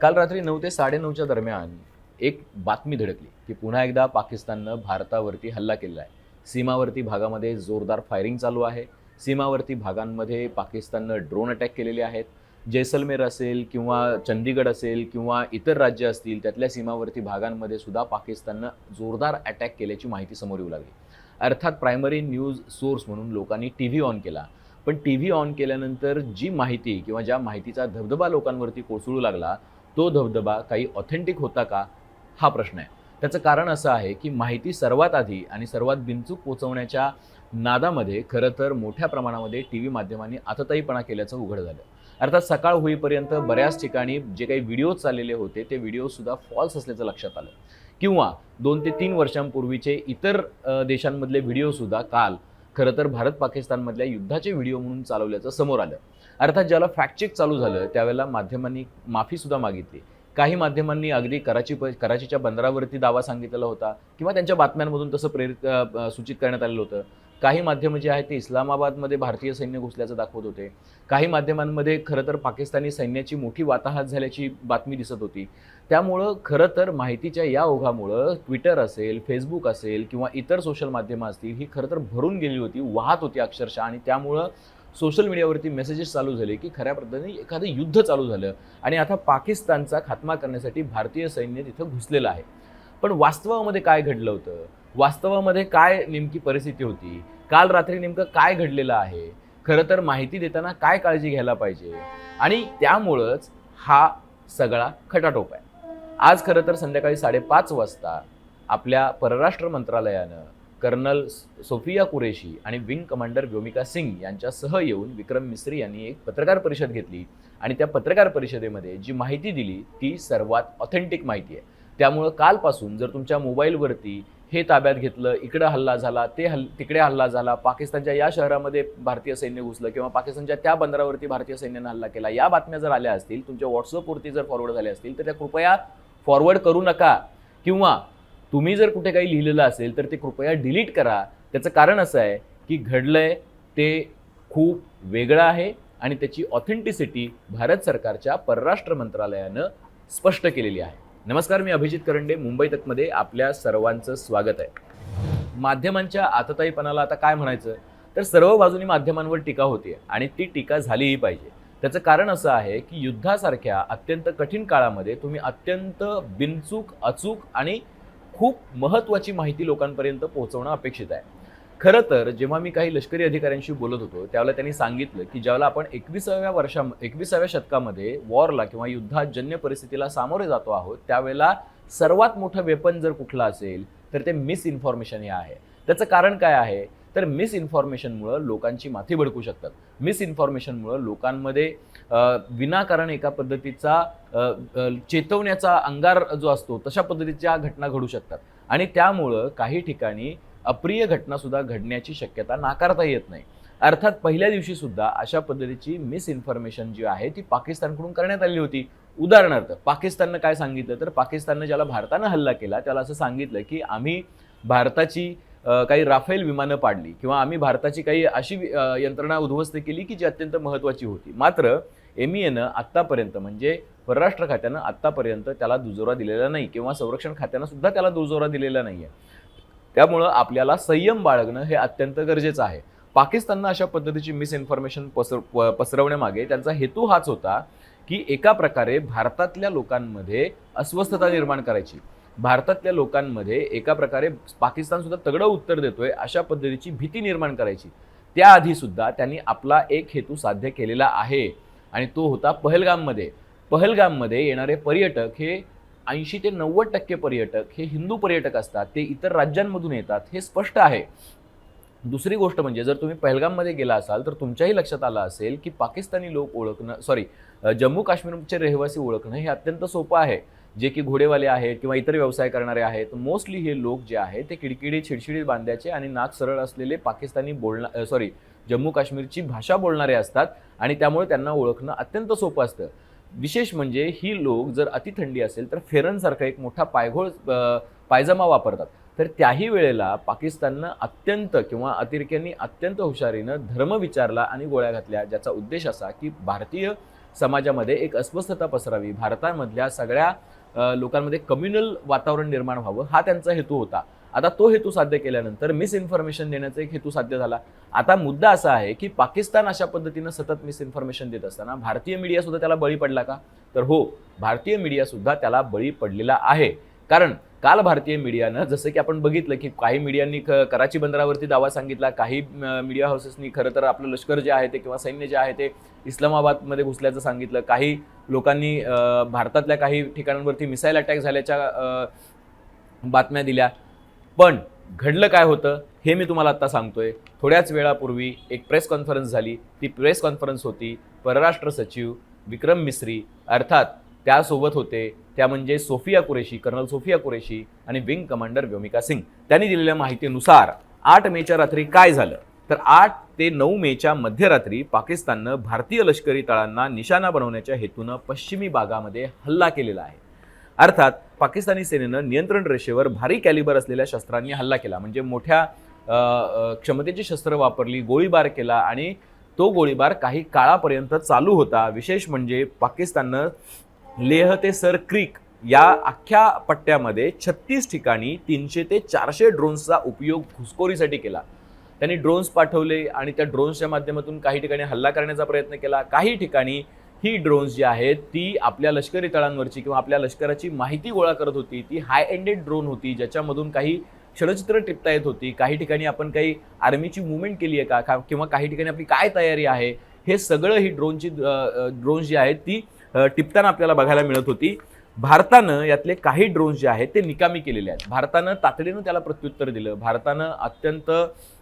काल रात्री नऊ ते साडेनऊच्या दरम्यान एक बातमी धडकली की पुन्हा एकदा पाकिस्ताननं भारतावरती हल्ला केलेला आहे. सीमावर्ती भागामध्ये जोरदार फायरिंग चालू आहे. सीमावर्ती भागांमध्ये पाकिस्ताननं ड्रोन अटॅक केलेले आहेत. जैसलमेर असेल किंवा चंदीगड असेल किंवा इतर राज्य असतील त्यातल्या सीमावर्ती भागांमध्ये सुद्धा पाकिस्ताननं जोरदार अटॅक केल्याची माहिती समोर येऊ लागली. अर्थात प्रायमरी न्यूज सोर्स म्हणून लोकांनी टी व्ही ऑन केला. पण टी व्ही ऑन केल्यानंतर जी माहिती किंवा ज्या माहितीचा धबधबा लोकांवरती कोसळू लागला तो धबधबा काही ऑथेंटिक होता का? हा प्रश्न आहे. त्याचं कारण असं आहे की माहिती सर्वात आधी आणि सर्वात बिनचूक पोचवण्याच्या नादामध्ये खरं तर मोठ्या प्रमाणामध्ये टी व्ही माध्यमांनी आतताईपणा केल्याचं उघड झालं. अर्थात सकाळ होईपर्यंत बऱ्याच ठिकाणी जे काही व्हिडिओ चाललेले होते ते व्हिडिओसुद्धा फॉल्स असल्याचं लक्षात आलं. किंवा दोन ते तीन वर्षांपूर्वीचे इतर देशांमधले व्हिडिओसुद्धा काल खरं तर भारत पाकिस्तानमधल्या युद्धाचे व्हिडिओ म्हणून चालवल्याचं समोर आलं. अर्थात ज्याला फॅक्ट चेक चालू झालं त्यावेळेला माध्यमांनी माफीसुद्धा मागितली. काही माध्यमांनी अगदी कराची प कराचीच्या बंदरावरती दावा सांगितलेला होता किंवा त्यांच्या बातम्यांमधून तसं प्रेरित सूचित करण्यात आलेलं होतं. काही माध्यमं जे आहेत ते इस्लामाबादमध्ये भारतीय सैन्य घुसल्याचं दाखवत होते. काही माध्यमांमध्ये खरं तर पाकिस्तानी सैन्याची मोठी वाताहत झाल्याची बातमी दिसत होती. त्यामुळं खरं तर माहितीच्या या ओघामुळं ट्विटर असेल फेसबुक असेल किंवा इतर सोशल माध्यमं असतील ही खरं तर भरून गेली होती वाहत होती अक्षरशः आणि त्यामुळं सोशल मीडियावरती मेसेजेस चालू झाले की खऱ्या पद्धतीने एखादं युद्ध चालू झालं आणि आता पाकिस्तानचा खात्मा करण्यासाठी भारतीय सैन्य तिथं घुसलेलं आहे. पण वास्तवामध्ये काय घडलं होतं? वास्तवामध्ये काय नेमकी परिस्थिती होती? काल रात्री नेमकं काय घडलेलं आहे? खरं तर माहिती देताना काय काळजी घ्यायला पाहिजे? आणि त्यामुळंच हा सगळा खटाटोप आहे. आज खरं तर संध्याकाळी साडेपाच वाजता आपल्या परराष्ट्र मंत्रालयानं कर्नल सोफिया कुरेशी आणि विंग कमांडर व्योमिका सिंग यांच्यासह येऊन विक्रम मिस्त्री यांनी एक पत्रकार परिषद घेतली आणि त्या पत्रकार परिषदेमध्ये जी माहिती दिली ती सर्वात ऑथेंटिक माहिती आहे. त्यामुळं कालपासून जर तुमच्या मोबाईलवरती हे ताब्यात घेतलं इकडं हल्ला झाला ते हल् तिकडे हल्ला झाला पाकिस्तानच्या या शहरामध्ये भारतीय सैन्य घुसलं किंवा पाकिस्तानच्या त्या बंदरावरती भारतीय सैन्यानं हल्ला केला या बातम्या जर आल्या असतील तुमच्या व्हॉट्सअपवरती जर फॉरवर्ड झाल्या असतील तर त्या कृपया फॉरवर्ड करू नका. किंवा तुम्ही जर कुठे काही लिहिलेलं असेल तर ते कृपया डिलीट करा. त्याचं कारण असं आहे की घडलंय ते खूप वेगळं आहे आणि त्याची ऑथेंटिसिटी भारत सरकारच्या परराष्ट्र मंत्रालयानं स्पष्ट केलेली आहे. नमस्कार मी अभिजित करंडे मुंबई तकमध्ये आपल्या सर्वांचं स्वागत आहे. माध्यमांच्या आतताईपणाला आता काय म्हणायचं? तर सर्व बाजूनी माध्यमांवर टीका होती आणि ती टीका झालीही पाहिजे. त्याचं कारण असं आहे की युद्धासारख्या अत्यंत कठीण काळामध्ये तुम्ही अत्यंत बिनचूक अचूक आणि खूप महत्त्वाची माहिती लोकांपर्यंत पोहोचवणं अपेक्षित आहे. खरं तर जेव्हा मी काही लष्करी अधिकाऱ्यांशी बोलत होतो त्यावेळेला त्यांनी सांगितलं की ज्यावेळेला आपण एकविसाव्या वर्षा एकविसाव्या शतकामध्ये वॉरला किंवा युद्धात जन्य परिस्थितीला सामोरे जातो आहोत त्यावेळेला सर्वात मोठं वेपन जर कुठलं असेल तर ते मिस इन्फॉर्मेशन हे आहे. त्याचं कारण काय आहे? तर मिस इन्फॉर्मेशनमुळं लोकांची माथी भडकू शकतात. मिस इन्फॉर्मेशनमुळं लोकांमध्ये विनाकारण एका पद्धतीचा चेतवण्याचा अंगार जो असतो तशा पद्धतीच्या घटना घडू शकतात. आणि त्यामुळं काही ठिकाणी अप्रिय घटनासुद्धा घडण्याची शक्यता नाकारता येत नाही. अर्थात पहिल्या दिवशी सुद्धा अशा पद्धतीची मिस इन्फॉर्मेशन जी आहे ती पाकिस्तानकडून करण्यात आली होती. उदाहरणार्थ पाकिस्ताननं काय सांगितलं? तर पाकिस्ताननं ज्याला भारतानं हल्ला केला त्याला असं सांगितलं की आम्ही भारताची काही राफेल विमानं पाडली किंवा आम्ही भारताची काही अशी यंत्रणा उद्ध्वस्त केली की जी अत्यंत महत्त्वाची होती. मात्र एम ई एनं आत्तापर्यंत म्हणजे परराष्ट्र खात्यानं आत्तापर्यंत त्याला दुजोरा दिलेला नाही किंवा संरक्षण खात्यानं सुद्धा त्याला दुजोरा दिलेला नाही आहे त्यामुळं आपल्याला संयम बाळगणं हे अत्यंत गरजेचं आहे. पाकिस्ताननं अशा पद्धतीची मिसइन्फॉर्मेशन पसर प- पसरवण्यामागे त्यांचा हेतू हाच होता की एका प्रकारे भारतातल्या लोकांमध्ये अस्वस्थता निर्माण करायची. भारतातल्या लोकांमध्ये एका प्रकारे पाकिस्तान सुद्धा तगडं उत्तर देतोय अशा पद्धतीची भीती निर्माण करायची. त्याआधी सुद्धा त्यांनी आपला एक हेतू साध्य केलेला आहे आणि तो होता पहलगाममध्ये. पहलगाममध्ये येणारे पर्यटक हे ऐंशी ते नव्वद टक्के पर्यटक हे हिंदू पर्यटक असतात ते इतर राज्यांमधून येतात हे स्पष्ट आहे. दुसरी गोष्ट म्हणजे जर तुम्ही पहलगाममध्ये गेला असाल तर तुमच्याही लक्षात आलं असेल की पाकिस्तानी लोक ओळखणं सॉरी जम्मू काश्मीरचे रहिवासी ओळखणं हे अत्यंत सोपं आहे. जे की घोडेवाले आहेत किंवा इतर व्यवसाय करणारे आहेत मोस्टली हे लोक जे आहेत ते किडकिडी छिडछिडी बांध्याचे आणि नाक सरळ असलेले पाकिस्तानी बोलणा सॉरी जम्मू काश्मीरची भाषा बोलणारे असतात आणि त्यामुळे त्यांना ओळखणं अत्यंत सोपं असतं. विशेष म्हणजे ही लोक जर अति थंडी असेल तर फेरनसारखा एक मोठा पायघोळ पायजमा वापरतात. तर त्याही वेळेला पाकिस्ताननं अत्यंत किंवा अतिरेक्यांनी अत्यंत हुशारीनं धर्म विचारला आणि गोळ्या घातल्या ज्याचा उद्देश असा की भारतीय समाजामध्ये एक अस्वस्थता पसरावी. भारतामधल्या सगळ्या लोकांमध्ये कम्युनल वातावरण निर्माण व्हावं हा त्यांचा हेतू होता. आता तो हेतू साध्य केल्यानंतर मिसइन्फॉर्मेशन देण्याचा एक हेतू साध्य झाला. आता मुद्दा असा आहे की पाकिस्तान अशा पद्धतीनं सतत मिसइन्फॉर्मेशन देत असताना भारतीय मीडिया सुद्धा त्याला बळी पडला का? तर हो भारतीय मीडिया सुद्धा त्याला बळी पडलेला आहे. कारण काल भारतीय मीडियानं जसं की आपण बघितलं की काही मीडियांनी क- कराची बंदरावरती दावा सांगितला काही मीडिया हाऊसेसनी खरं तर आपलं लष्कर जे आहे ते किंवा सैन्य जे आहे ते इस्लामाबादमध्ये घुसल्याचं सांगितलं. काही लोकांनी भारतातल्या काही ठिकाणांवरती मिसाईल अटॅक झाल्याच्या बातम्या दिल्या. पण घडलं काय होतं हे मी तुम्हाला आत्ता सांगतोय. थोड्याच वेळापूर्वी एक प्रेस कॉन्फरन्स झाली. ती प्रेस कॉन्फरन्स होती परराष्ट्र सचिव विक्रम मिस्री. अर्थात त्यासोबत होते त्या म्हणजे Sofia Qureshi colonel Sofia Qureshi आणि विंग कमांडर व्योमिका सिंग. त्यांनी दिलेल्या माहितीनुसार आठ मेच्या रात्री काय झालं? तर आठ ते नऊ मेच्या मध्यरात्री पाकिस्ताननं भारतीय लष्करी तळांना निशाणा बनवण्याच्या हेतूनं पश्चिमी भागामध्ये हल्ला केलेला आहे. अर्थात पाकिस्तानी सेनेनं नियंत्रण रेषेवर भारी कॅलिबर असलेल्या शस्त्रांनी हल्ला केला. म्हणजे मोठ्या क्षमतेची शस्त्र वापरली गोळीबार केला आणि तो गोळीबार काही काळापर्यंत चालू होता. विशेष म्हणजे पाकिस्ताननं लेह ते सर क्रीक या अख्ख्या पट्ट्यामध्ये छत्तीस ठिकाणी तीनशे ते चारशे ड्रोन्सचा उपयोग घुसखोरीसाठी केला. त्यांनी ड्रोन्स पाठवले आणि त्या ड्रोन्सच्या माध्यमातून काही ठिकाणी हल्ला करण्याचा प्रयत्न केला. काही ठिकाणी ही ड्रोन्स जी आहेत ती आपल्या लष्करी तळांवरची किंवा आपल्या लष्कराची माहिती गोळा करत होती ती हाय एंडेड ड्रोन होती ज्याच्यामधून काही क्षणचित्र टिपता येत होती काही ठिकाणी आपण काही आर्मीची मुवमेंट केली आहे का का- किंवा काही ठिकाणी आपली काय तयारी आहे हे सगळं ही ड्रोनची ड्रोन्स जी आहेत ती टिपताना आपल्याला बघायला मिळत होती. भारतानं यातले काही ड्रोन्स जे आहेत ते निकामी केलेले आहेत. भारतानं तातडीनं त्याला प्रत्युत्तर दिलं. भारतानं अत्यंत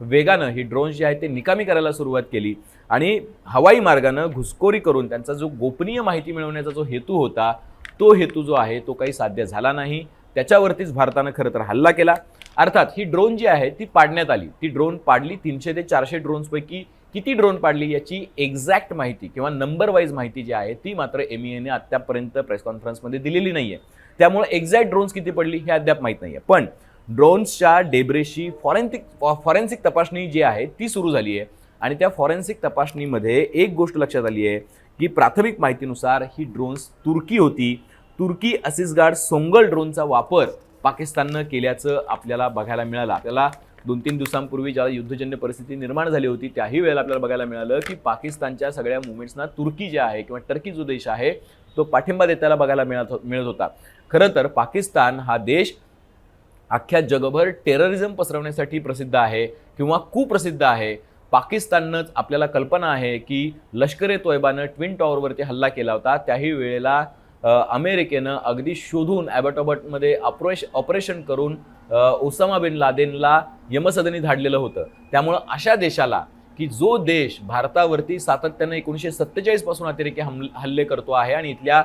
वेगानं ही ड्रोन्स जे आहेत ते निकामी करायला सुरुवात केली. आणि हवाई मार्गानं घुसखोरी करून त्यांचा जो गोपनीय माहिती मिळवण्याचा जो हेतू होता तो हेतू जो आहे तो काही साध्य झाला नाही. त्याच्यावरतीच भारतानं खरं तर हल्ला केला. अर्थात ही ड्रोन जी आहे ती पाडण्यात आली. ती ड्रोन पाडली तीनशे ते चारशे ड्रोन्सपैकी किती ड्रोन पाडली याची एक्झॅक्ट माहिती किंवा नंबर वाईज माहिती जी आहे ती मात्र एम एने आत्तापर्यंत प्रेस कॉन्फरन्समध्ये दिलेली नाही आहे त्यामुळे एक्झॅक्ट ड्रोन्स किती पडली हे अद्याप माहीत नाही आहे पण ड्रोन्सच्या डेब्रेशी फॉरेन्सिक फॉरेन्सिक तपासणी जी आहे ती सुरू झाली आहे. आणि त्या फॉरेन्सिक तपासणीमध्ये एक गोष्ट लक्षात आली आहे की प्राथमिक माहितीनुसार ही ड्रोन्स तुर्की होती. तुर्की असिसगार्ड सोंगल ड्रोनचा वापर पाकिस्ताननं केल्याचं आपल्याला बघायला मिळालं. आपल्याला दोन तीन दिवसांपूर्वी ज्याला युद्धजन्य परिस्थिती निर्माण झाली होती त्याही वेळेला आपल्याला बघायला मिळालं की पाकिस्तानच्या सगळ्या मुवमेंट्सना तुर्की जे आहे किंवा टर्की जो देश आहे तो पाठिंबा देताना बघायला मिळत हो, मिळत होता. खरं तर पाकिस्तान हा देश अख्ख्या जगभर टेररिझम पसरवण्यासाठी प्रसिद्ध आहे किंवा कुप्रसिद्ध आहे. पाकिस्ताननंच आपल्याला कल्पना आहे की लष्कर ए तोयबानं ट्विन टॉवरवरती हल्ला केला होता त्याही वेळेला अमेरिकेनं अगदी शोधून ॲबटॉबटमध्ये ऑपरेश ऑपरेशन करून ओसामा बिन लादेनला यमसदनी धाडलेलं होतं. त्यामुळं अशा देशाला की जो देश भारतावरती सातत्यानं एकोणीसशे सत्तेचाळीसपासून अतिरेकी हम हल्ले करतो आहे आणि इथल्या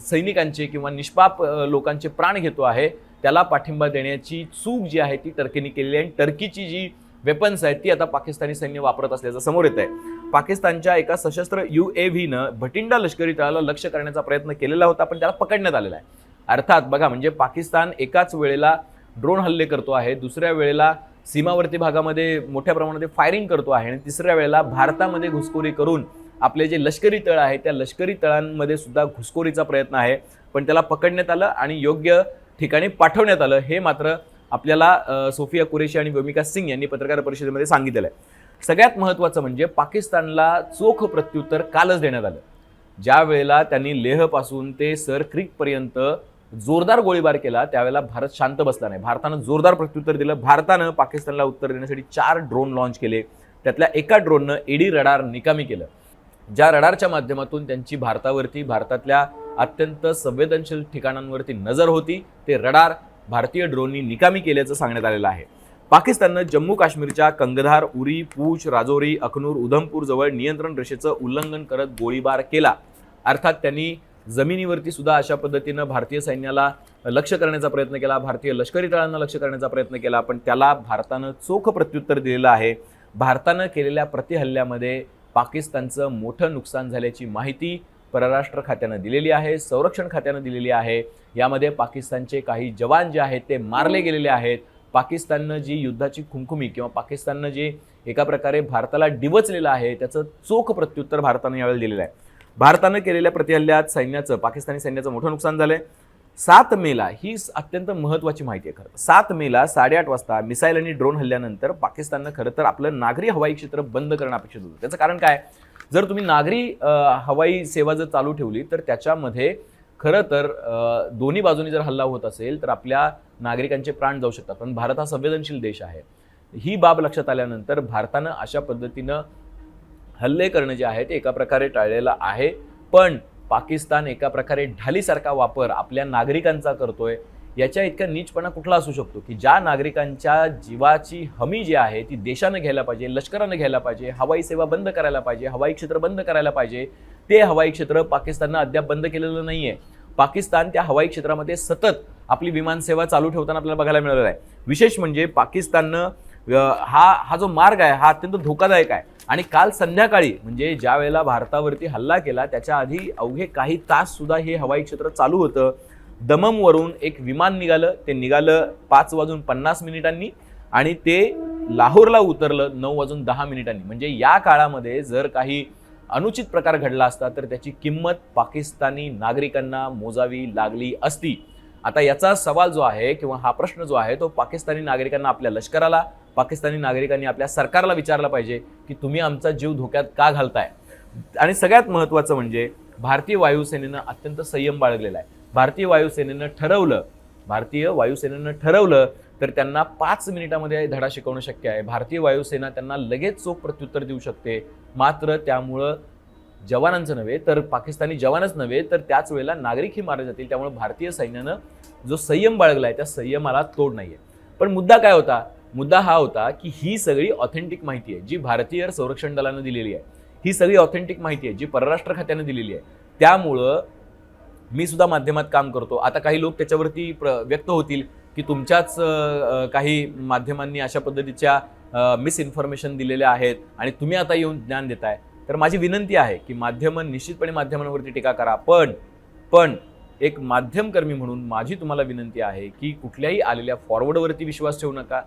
सैनिकांचे किंवा निष्पाप लोकांचे प्राण घेतो आहे त्याला पाठिंबा देण्याची चूक जी आहे ती टर्कीने केलेली आहे. आणि टर्कीची जी वेपन्स आहेत ती आता पाकिस्तानी सैन्य वापरत असल्याचं समोर येत आहे पाकिस्तानच्या एका सशस्त्र यू ए व्हीनं भटिंडा लष्करी तळाला लक्ष करण्याचा प्रयत्न केलेला होता पण त्याला पकडण्यात आलेला आहे. अर्थात बघा म्हणजे पाकिस्तान एकाच वेळेला ड्रोन हल्ले करतो आहे दुसऱ्या वेळेला सीमावर्ती भागामध्ये मोठ्या प्रमाणात फायरिंग करतो आहे आणि तिसऱ्या वेळेला भारतामध्ये घुसखोरी करून आपले जे लष्करी तळ आहे त्या लष्करी तळांमध्ये सुद्धा घुसखोरीचा प्रयत्न आहे. पण त्याला पकडण्यात आलं आणि योग्य ठिकाणी पाठवण्यात आलं हे मात्र आपल्याला सोफिया कुरेशी आणि भूमिका सिंग यांनी पत्रकार परिषदेमध्ये सांगितलेलं आहे. सगळ्यात महत्त्वाचं म्हणजे पाकिस्तानला चोख प्रत्युत्तर कालच देण्यात आलं. ज्या वेळेला त्यांनी लेहपासून ते सर क्रीकपर्यंत जोरदार गोळीबार केला त्यावेळेला भारत शांत बसला नाही. भारतानं जोरदार प्रत्युत्तर दिलं. भारतानं पाकिस्तानला उत्तर देण्यासाठी चार ड्रोन लॉन्च केले. त्यातल्या एका ड्रोननं एडी रडार निकामी केलं. ज्या रडारच्या माध्यमातून त्यांची भारतावरती भारतातल्या अत्यंत संवेदनशील ठिकाणांवरती नजर होती ते रडार भारतीय ड्रोननी निकामी केल्याचं सांगण्यात आलेलं आहे. पाकिस्ताननं जम्मू काश्मीरच्या कंगधार उरी पूछ राजौरी अखनूर उधमपूर जवळ नियंत्रण रेषेचं उल्लंघन करत गोळीबार केला. अर्थात त्यांनी जमिनीवरती सुद्धा अशा पद्धतीनं भारतीय सैन्याला लक्ष करण्याचा प्रयत्न केला भारतीय लष्करी तळांना लक्ष करण्याचा प्रयत्न केला पण त्याला भारतानं चोख प्रत्युत्तर दिलेलं आहे. भारतानं केलेल्या प्रतिहल्ल्यामध्ये पाकिस्तानचं मोठं नुकसान झाल्याची माहिती परराष्ट्र खात्यानं दिलेली आहे संरक्षण खात्यानं दिलेली आहे. यामध्ये पाकिस्तानचे काही जवान जे आहेत ते मारले गेलेले आहेत. पाकिस्ताननं जी युद्धाची खुमखुमी किंवा पाकिस्ताननं जे एका प्रकारे भारताला डिवचलेलं आहे त्याचं चोख प्रत्युत्तर भारतानं यावेळी दिलेलं आहे. भारतानं केलेल्या प्रतिहल्ल्यात सैन्याचं पाकिस्तानी सैन्याचं मोठं नुकसान झालंय. सात मेला ही अत्यंत महत्त्वाची माहिती आहे खरं सात मेला साडेआठ वाजता मिसाईल आणि ड्रोन हल्ल्यानंतर पाकिस्ताननं खरं तर आपलं नागरी हवाई क्षेत्र बंद करणं अपेक्षित होतं. त्याचं कारण काय? जर तुम्ही नागरी हवाई सेवा जर चालू ठेवली तर त्याच्यामध्ये खरं तर दोन्ही बाजूनी जर हल्ला होत असेल तर आपल्या नागरिकांचे प्राण जाऊ शकतात. पण भारत हा संवेदनशील देश आहे. ही बाब लक्षात आल्यानंतर भारतानं अशा पद्धतीनं हल्ले करणं जे आहे ते एका प्रकारे टाळलेलं आहे. पण पाकिस्तान एका प्रकारे ढालीसारखा वापर आपल्या नागरिकांचा करतोय याच्या इतका नीचपणा कुठला असू शकतो की ज्या नागरिकांच्या जीवाची हमी जी आहे ती देशानं घ्यायला पाहिजे लष्करानं घ्यायला पाहिजे हवाई सेवा बंद करायला पाहिजे हवाई क्षेत्र बंद करायला पाहिजे ते हवाई क्षेत्र पाकिस्ताननं अद्याप बंद केलेलं नाही आहे पाकिस्तान त्या हवाई क्षेत्रामध्ये सतत आपली विमानसेवा चालू ठेवताना आपल्याला बघायला मिळालेलं आहे. विशेष म्हणजे पाकिस्ताननं हा हा जो मार्ग आहे हा अत्यंत धोकादायक आहे. आणि काल संध्याकाळी म्हणजे ज्या वेळेला भारतावरती हल्ला केला त्याच्या आधी अवघे काही तास सुद्धा हे हवाई क्षेत्र चालू होतं. दममवरून एक विमान निघालं ते निघालं पाच वाजून पन्नास मिनिटांनी आणि ते लाहोरला उतरलं नऊ वाजून दहा मिनिटांनी. म्हणजे या काळामध्ये जर काही अनुचित प्रकार घडला असता तर त्याची किंमत पाकिस्तानी नागरिकांना मोजावी लागली असती. आता याचा सवाल जो आहे किंवा हा प्रश्न जो आहे तो पाकिस्तानी नागरिकांना आपल्या लष्कराला पाकिस्तानी नागरिकांनी आपल्या सरकारला विचारला पाहिजे की तुम्ही आमचा जीव धोक्यात का घालताय? आणि सगळ्यात महत्त्वाचं म्हणजे भारतीय वायुसेनेनं अत्यंत संयम बाळगलेला आहे. भारतीय वायुसेनेनं ठरवलं भारतीय वायुसेनेनं ठरवलं तर त्यांना पाच मिनिटामध्ये धडा शिकवणं शक्य आहे. भारतीय वायुसेना त्यांना लगेच चोख प्रत्युत्तर देऊ शकते. मात्र त्यामुळं जवानांचं नव्हे तर पाकिस्तानी जवानच नव्हे तर त्याच वेळेला नागरिकही मारले जातील. त्यामुळे भारतीय सैन्यानं जो संयम बाळगला आहे त्या संयमाला तोड आहे पण मुद्दा काय होता? मुद्दा हा होता की ही सगळी ऑथेंटिक माहिती आहे जी भारतीय संरक्षण दलानं दिलेली आहे ही सगळी ऑथेंटिक माहिती आहे जी परराष्ट्र खात्यानं दिलेली आहे. त्यामुळं मी सुद्धा माध्यमात काम करतो. आता काही लोक त्याच्यावरती प्र व्यक्त होतील की तुमच्याच काही माध्यमांनी अशा पद्धतीच्या मिसइन्फॉर्मेशन दिलेले आहेत आणि तुम्ही आता येऊन ज्ञान देताय. तर माझी विनंती आहे की माध्यमं निश्चितपणे माध्यमांवरती टीका करा. पण पण एक माध्यमकर्मी म्हणून माझी तुम्हाला विनंती आहे की कुठल्याही आलेल्या फॉरवर्डवरती विश्वास ठेवू नका.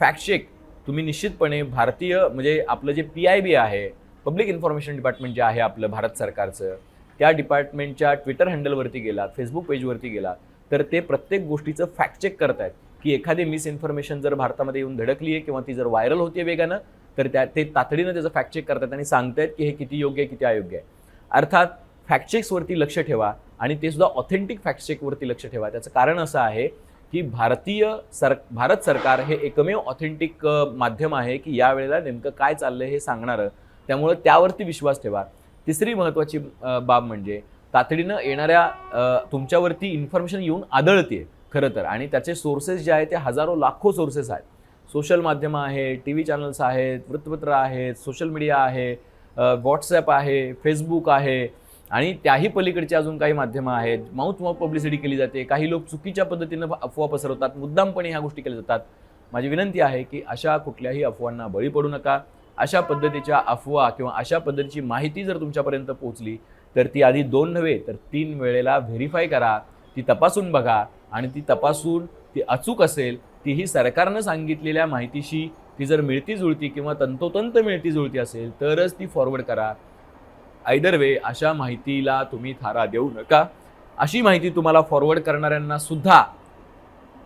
फॅक्ट चेक तुम्ही निश्चितपणे भारतीय म्हणजे आपलं जे पी आय बी आहे पब्लिक इन्फॉर्मेशन डिपार्टमेंट जे आहे आपलं भारत सरकारचं त्या डिपार्टमेंटच्या ट्विटर हँडलवरती गेलात फेसबुक पेजवरती गेलात तर ते प्रत्येक गोष्टीचं फॅक्ट चेक करतायत. की एखादी मिसइन्फॉर्मेशन जर भारतामध्ये येऊन धडकली आहे किंवा ती जर व्हायरल होते वेगानं तर त्या ते तातडीनं त्याचं फॅक्ट चेक करतात आणि सांगतायत की हे किती योग्य आहे किती अयोग्य आहे. अर्थात फॅक्ट चेक्सवरती लक्ष ठेवा आणि ते सुद्धा ऑथेंटिक फॅक्ट चेकवरती लक्ष ठेवा. त्याचं कारण असं आहे की भारतीय सर भारत सरकार हे एकमेव ऑथेंटिक माध्यम आहे की या वेळेला नेमकं काय चाललं हे सांगणारं. त्यामुळं त्यावरती विश्वास ठेवा. तिसरी महत्त्वाची बाब म्हणजे तातडीनं येणाऱ्या तुमच्यावरती इन्फॉर्मेशन येऊन आदळते खरं तर. आणि त्याचे सोर्सेस जे आहेत ते हजारो लाखो सोर्सेस आहेत. सोशल माध्यमं आहेत टी व्ही चॅनल्स आहेत वृत्तपत्र आहेत सोशल मीडिया आहे व्हॉट्सॲप आहे फेसबुक आहे. आणि त्याही पलीकडचे अजून काही माध्यमं आहेत. माउथ माउथ पब्लिसिटी केली जाते. काही लोक चुकीच्या पद्धतीनं अफवा पसरवतात मुद्दामपणे ह्या गोष्टी केल्या जातात. माझी विनंती आहे की अशा कुठल्याही अफवांना बळी पडू नका. अशा पद्धतीच्या अफवा किंवा अशा पद्धतीची माहिती जर तुमच्यापर्यंत पोहोचली तर ती आधी दोन नव्हे तर तीन वेळेला व्हेरीफाय करा. ती तपासून बघा. आणि ती तपासून ती अचूक असेल तीही सरकारनं सांगितलेल्या माहितीशी ती जर मिळती जुळती किंवा तंतोतंत मिळती जुळती असेल तरच ती फॉरवर्ड करा. आयदर वे अशा माहितीला तुम्ही थारा देऊ नका. अशी माहिती तुम्हाला फॉरवर्ड करणाऱ्यांना सुद्धा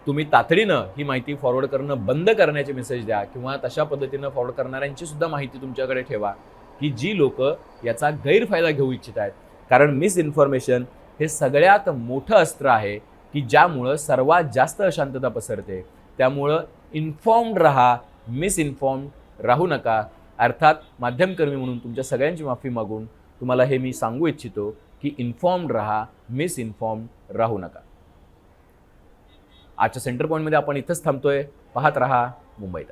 तुम्ही तातडीनं ही माहिती फॉरवर्ड करणं बंद करण्याचे मेसेज द्या किंवा तशा पद्धतीनं फॉरवर्ड करणाऱ्यांची सुद्धा माहिती तुमच्याकडे ठेवा की जी लोक याचा गैरफायदा घेऊ इच्छित आहेत. कारण मिसइन्फॉर्मेशन हे सगळ्यात मोठं अस्त्र आहे. की ज्यामुळं सर्वात जास्त अशांतता पसरते. त्यामुळं इन्फॉर्म्ड राहा मिसइन्फॉर्म्ड राहू नका. अर्थात माध्यमकर्मी म्हणून तुमच्या सगळ्यांची माफी मागून तुम्हाला हे मी सांगू इच्छितो की इन्फॉर्म्ड राहा मिसइन्फॉर्म्ड राहू नका. आजच्या सेंटर पॉईंटमध्ये आपण इथंच थांबतोय. पाहत राहा मुंबईत